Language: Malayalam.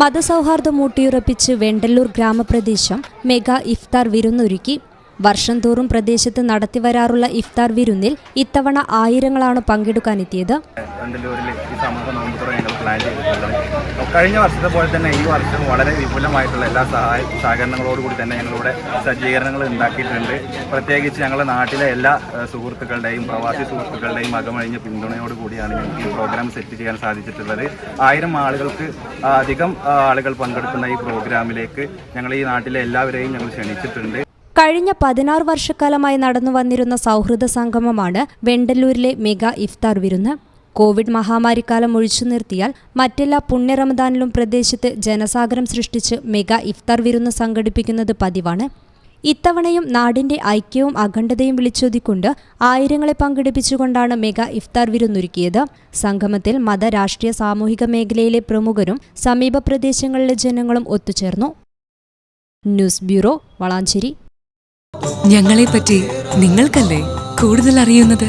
മതസൗഹാർദ്ദം ഊട്ടിയുറപ്പിച്ച് വെണ്ടല്ലൂർ ഗ്രാമപ്രദേശം മെഗാ ഇഫ്താർ വിരുന്നൊരുക്കി. വർഷം തോറും പ്രദേശത്ത് നടത്തിവരാറുള്ള ഇഫ്താർ വിരുന്നിൽ ഇത്തവണ ആയിരങ്ങളാണ് പങ്കെടുക്കാനെത്തിയത്. കഴിഞ്ഞ വർഷത്തെ പോലെ തന്നെ ഈ വർഷം വളരെ വിപുലമായിട്ടുള്ള എല്ലാ സഹായ സഹകരണങ്ങളോടുകൂടി തന്നെ ഞങ്ങളിവിടെ സജ്ജീകരണങ്ങൾ ഉണ്ടാക്കിയിട്ടുണ്ട്. പ്രത്യേകിച്ച് ഞങ്ങളുടെ നാട്ടിലെ എല്ലാ സുഹൃത്തുക്കളുടെയും പ്രവാസി സുഹൃത്തുക്കളുടെയും അകമഴിഞ്ഞ പിന്തുണയോട് കൂടിയാണ് ഞങ്ങൾക്ക് ഈ പ്രോഗ്രാം സെറ്റ് ചെയ്യാൻ സാധിച്ചിട്ടുള്ളത്. ആയിരം ആളുകൾക്ക് അധികം ആളുകൾ പങ്കെടുക്കുന്ന ഈ പ്രോഗ്രാമിലേക്ക് ഞങ്ങൾ ഈ നാട്ടിലെ എല്ലാവരെയും ഞങ്ങൾ ക്ഷണിച്ചിട്ടുണ്ട്. കഴിഞ്ഞ പതിനാറ് വർഷക്കാലമായി നടന്നു വന്നിരുന്ന സൗഹൃദ സംഗമമാണ് വെണ്ടല്ലൂരിലെ മെഗാ ഇഫ്താർ വിരുന്ന്. കോവിഡ് മഹാമാരിക്കാലം ഒഴിച്ചു നിർത്തിയാൽ മറ്റെല്ലാ പുണ്യ റമദാനിലും പ്രദേശത്ത് ജനസാഗരം സൃഷ്ടിച്ച് മെഗാ ഇഫ്താർ വിരുന്ന് സംഘടിപ്പിക്കുന്നത് പതിവാണ്. ഇത്തവണയും നാടിന്റെ ഐക്യവും അഖണ്ഡതയും വിളിച്ചൊതിക്കൊണ്ട് ആയിരങ്ങളെ പങ്കെടുപ്പിച്ചുകൊണ്ടാണ് മെഗാ ഇഫ്താർ വിരുന്നൊരുക്കിയത്. സംഗമത്തിൽ മത രാഷ്ട്രീയ സാമൂഹിക മേഖലയിലെ പ്രമുഖരും സമീപ പ്രദേശങ്ങളിലെ ജനങ്ങളും ഒത്തുചേർന്നു. News bureau Valanchery. ഞങ്ങളെപ്പറ്റി നിങ്ങൾക്കല്ലേ കൂടുതൽ അറിയുന്നത്?